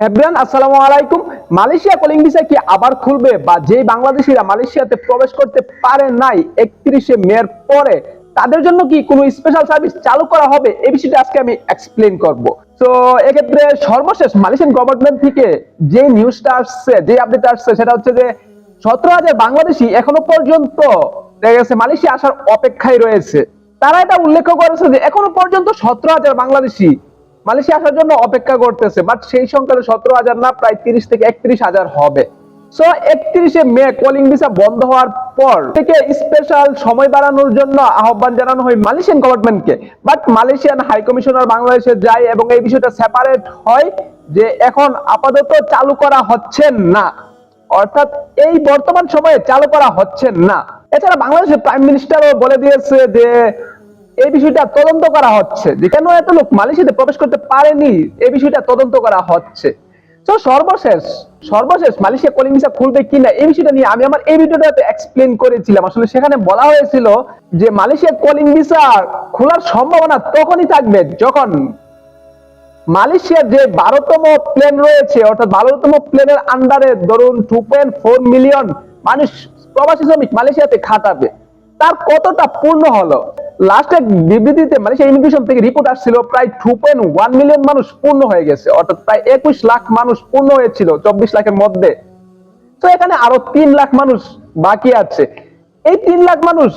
Everyone আসসালামু আলাইকুম। Malaysia calling visa কি আবার খুলবে বা যেই বাংলাদেশিরা মালয়েশিয়াতে প্রবেশ করতে পারে নাই একত্রিশে মের পরে, তাদের জন্য কি কোনো স্পেশাল সার্ভিস চালু করা হবে? এই বিষয়টা আজকে আমি এক্সপ্লেন করব। তো এক্ষেত্রে সর্বশেষ মালয়েশিয়ান গভর্নমেন্ট থেকে যে নিউজটা আসছে, যে আপডেট আসছে, সেটা হচ্ছে যে সতেরো হাজার বাংলাদেশি এখনও পর্যন্ত দেখা গেছে মালয়েশিয়া আসার অপেক্ষায় রয়েছে। তারা এটা উল্লেখ করেছে যে এখনও পর্যন্ত সতেরো হাজার বাংলাদেশি মালয়েশিয়া আসার জন্য অপেক্ষা করতেছে বাট সেই সংখ্যাটা সতেরো হাজার না, প্রায় তিরিশ থেকে একত্রিশ হাজার হবে। সো একত্রিশে মে কলিং ভিসা বন্ধ হওয়ার পর থেকে স্পেশাল সময় বাড়ানোর জন্য আহ্বান জানানো হয় মালয়েশিয়ান গভর্নমেন্টকে বাট মালয়েশিয়ান হাই কমিশনার বাংলাদেশে যায় এবং এই বিষয়টা সেপারেট হয় যে এখন আপাতত চালু করা হচ্ছে না। অর্থাৎ এই বর্তমান সময়ে চালু করা হচ্ছে না। এছাড়া বাংলাদেশের প্রাইম মিনিস্টারও বলে দিয়েছে যে এই বিষয়টা তদন্ত করা হচ্ছে। যে কেন এত লোক মালয়েশিয়াতে প্রবেশ করতে পারেনি? এই বিষয়টা তদন্ত করা হচ্ছে। তো সর্বশেষ সর্বশেষ মালয়েশিয়া কলিং ভিসা খুলবে কিনা, এই বিষয়টা নিয়ে আমি আমার এই ভিডিওটাতে এক্সপ্লেন করেছিলাম। আসলে সেখানে বলা হয়েছিল যে মালয়েশিয়া কলিং ভিসা খোলার সম্ভাবনা তখনই থাকবে যখন মালয়েশিয়ার যে বারোতম প্লেন রয়েছে, অর্থাৎ বারোতম প্লেনের আন্ডারে ধরুন টু পয়েন্ট ফোর মিলিয়ন মানুষ প্রবাসী শ্রমিক মালয়েশিয়াতে খাটাবে। তার কতটা পূর্ণ হলো? লাস্টে বিবৃতিতে মালয়েশিয়া ইমিগ্রেশন থেকে রিপোর্ট আসছিল, প্রায় টু পয়েন্ট ওয়ান মিলিয়ন মানুষ পূর্ণ হয়ে গেছে, অর্থাৎ প্রায় একুশ লাখ মানুষ পূর্ণ হয়েছিল চব্বিশ লাখের মধ্যে। তো এখানে আরও তিন লাখ মানুষ বাকি আছে। এই তিন লাখ মানুষ,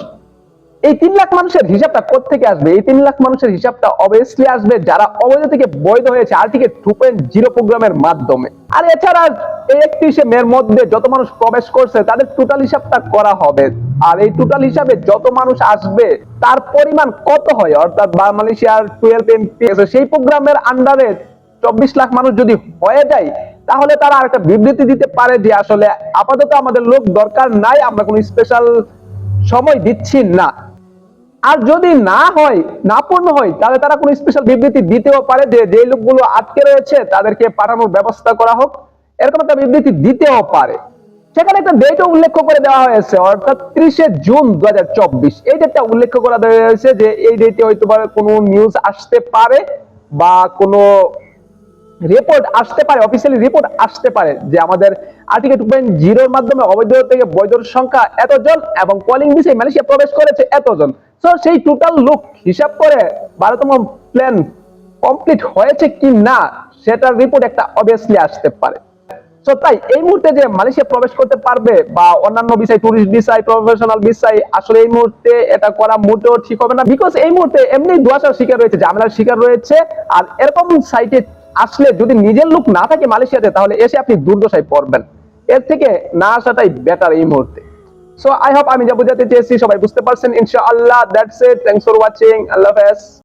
এই তিন লাখ মানুষের হিসাবটা কোথ থেকে আসবে? এই তিন লাখ মানুষের হিসাবটা অবভিয়াসলি আসবে যারা অবৈধ থেকে বৈধ হয়েছে আর্টিকেল টু পয়েন্ট জিরো প্রোগ্রামের মাধ্যমে। আর এছাড়া একত্রিশে মের মধ্যে যত মানুষ প্রবেশ করছে, তাদের টোটাল হিসাবটা করা হবে। আর এই টোটাল হিসাবে যত মানুষ আসবে, তার পরিমাণ কত হয়? অর্থাৎ মালয়েশিয়ার টুয়েলভ এমপি সেই প্রোগ্রামের আন্ডারে চব্বিশ লাখ মানুষ যদি হয়ে যায়, তাহলে তারা আরেকটা বিবৃতি দিতে পারে যে আসলে আপাতত আমাদের লোক দরকার নাই, আমরা কোনো স্পেশাল সময় দিচ্ছি না। আর যদি না হয় না পূর্ণ হয়, তাহলে তারা কোনো স্পেশাল বিবৃতি দিতেও পারে যে যে লোকগুলো আটকে রয়েছে, তাদেরকে পাঠানোর ব্যবস্থা করা হোক। এরকম একটা বিবৃতি দিতেও পারে। সেখানে একটা ডেটও উল্লেখ করে দেওয়া হয়েছে, অর্থাৎ ত্রিশে জুন দু এই ডেটটা উল্লেখ করে দেওয়া হয়েছে যে এই ডেটে হয়তো কোনো নিউজ আসতে পারে বা কোনো রিপোর্ট আসতে পারে অফিসিয়ালি রিপোর্ট আসতে পারে যে আমাদের আর্টিকেল টু পয়েন্ট জিরোর মাধ্যমে অবৈধ থেকে বৈধর সংখ্যা এতজন এবং কলিং বিষয়ে মালয়েশিয়া প্রবেশ করেছে এতজন। তো সেই টোটাল লুক হিসাব করে বারোতম প্ল্যান কমপ্লিট হয়েছে কি না সেটার রিপোর্ট একটা অবভিয়াসলি আসতে পারে। তো তাই এই মুহূর্তে যে মালয়েশিয়া প্রবেশ করতে পারবে বা অন্যান্য বিষয় টুরিস্ট বিষয় প্রফেশনাল বিষয় আসলে এই মুহূর্তে এটা করা মোটেও ঠিক হবে না। বিকজ এই মুহূর্তে এমনি দুয়াশার শিকার রয়েছে, ঝামেলার শিকার রয়েছে। আর এরকম সাইটে আসলে যদি নিজের লোক না থাকে মালয়েশিয়াতে, তাহলে এসে আপনি দুর্দশায় পড়বেন। এর থেকে না আসাটাই বেটার এই মুহূর্তে। সো আই হোপ আমি যা বোঝাতে চেয়েছি, সবাই বুঝতে পারছেন। ইনশাআল্লাহ that's it thanks for watching আল্লাহ হাফেজ।